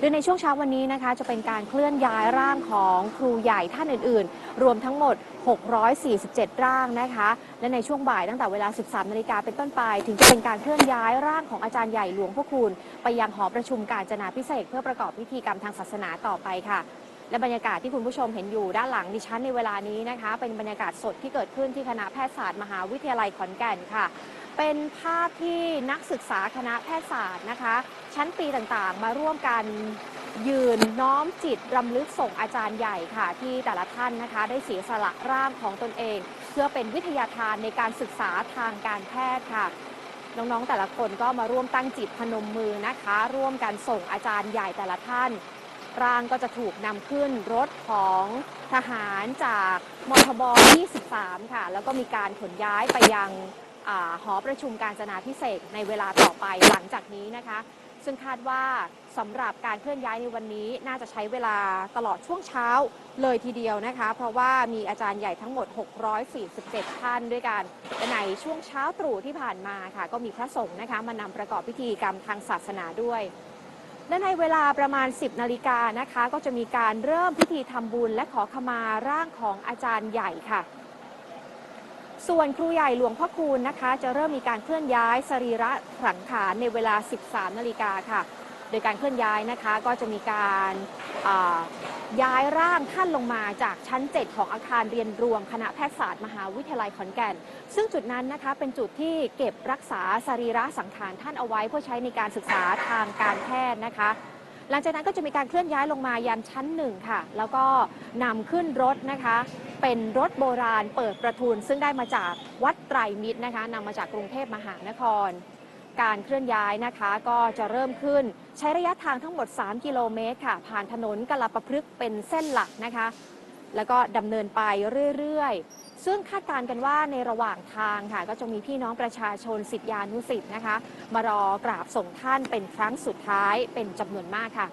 โดยในช่วงเช้าวันนี้นะคะจะเป็นการเคลื่อนย้ายร่างของครูใหญ่ท่านอื่น ๆ รวมทั้งหมด 647 ร่างนะคะ และในช่วงบ่ายตั้งแต่เวลา 13 นาฬิกาเป็นต้นไป ถึงจะเป็นการเคลื่อนย้ายร่างของอาจารย์ใหญ่หลวงพ่อคูณไปยังหอประชุมการจนาพิเศษเพื่อประกอบพิธีกรรมทางศาสนาต่อไปค่ะและบรรยากาศที่คุณผู้ชมเห็นอยู่ด้านหลังดิฉันในเวลานี้นะคะ เป็นบรรยากาศสดที่เกิดขึ้นที่คณะแพทยศาสตร์มหาวิทยาลัยขอนแก่นค่ะ เป็นภาพที่นักศึกษาคณะแพทยศาสตร์นะคะ ชั้นปีต่างๆ มาร่วมกันยืนน้อมจิตรำลึกส่งอาจารย์ใหญ่ค่ะ ที่แต่ละท่านนะคะ ได้เสียสละร่างของตนเอง เพื่อเป็นวิทยาทานในการศึกษาทางการแพทย์ค่ะ น้องๆแต่ละคนก็มาร่วมตั้งจิตพนมมือนะคะ ร่วมกันส่งอาจารย์ใหญ่แต่ละท่าน ร่างก็จะถูกนำขึ้นรถของทหารจากมทบ 23 ค่ะ แล้วก็มีการขนย้ายไปยัง หอประชุมการจนาพิเศษในเวลาต่อไปหลังจากนี้นะคะ ซึ่งคาดว่าสำหรับการเคลื่อนย้ายในวันนี้น่าจะใช้เวลาตลอดช่วงเช้าเลยทีเดียวนะคะ เพราะว่ามีอาจารย์ใหญ่ทั้งหมด 647 ท่านด้วยกันในช่วงเช้าตรู่ที่ผ่านมาค่ะ ก็มีพระสงฆ์นะคะมานำประกอบพิธีกรรมทางศาสนาด้วยและในเวลาประมาณ 10 นาฬิกานะคะ ก็จะมีการเริ่มพิธีทำบุญและขอขมาร่างของอาจารย์ใหญ่ค่ะ ส่วนครูใหญ่หลวงพ่อคูณนะคะ จะเริ่มมีการเคลื่อนย้ายสรีระสังขารในเวลา 13 นาฬิกาค่ะ โดยการเคลื่อนย้ายนะคะก็จะมีการย้ายร่างท่านลงมาจากชั้น 7 ของอาคารเรียนรวมคณะแพทยศาสตร์มหาวิทยาลัยขอนแก่น ซึ่งจุดนั้นนะคะเป็นจุดที่เก็บรักษาสรีระสังขารท่านเอาไว้เพื่อใช้ในการศึกษาทางการแพทย์นะคะ หลังจากนั้นก็จะมีการเคลื่อนย้ายลงมายันชั้นหนึ่งค่ะ แล้วก็นำขึ้นรถนะคะ เป็นรถโบราณเปิดประทุน ซึ่งได้มาจากวัดไตรมิตรนะคะนำมาจากกรุงเทพมหานคร การเคลื่อนย้ายนะคะก็จะเริ่มขึ้นใช้ระยะทางทั้งหมด 3 กิโลเมตรค่ะ ผ่านถนนกลาประพฤกษ์เป็นเส้นหลักนะคะ แล้วก็ดำเนินไปเรื่อยๆ ซึ่งคาดการณ์กันว่าในระหว่างทางค่ะ ก็จะมีพี่น้องประชาชนสิทธิานุสิทธิ์นะคะ มารอกราบส่งท่านเป็นครั้งสุดท้ายเป็นจำนวนมากค่ะ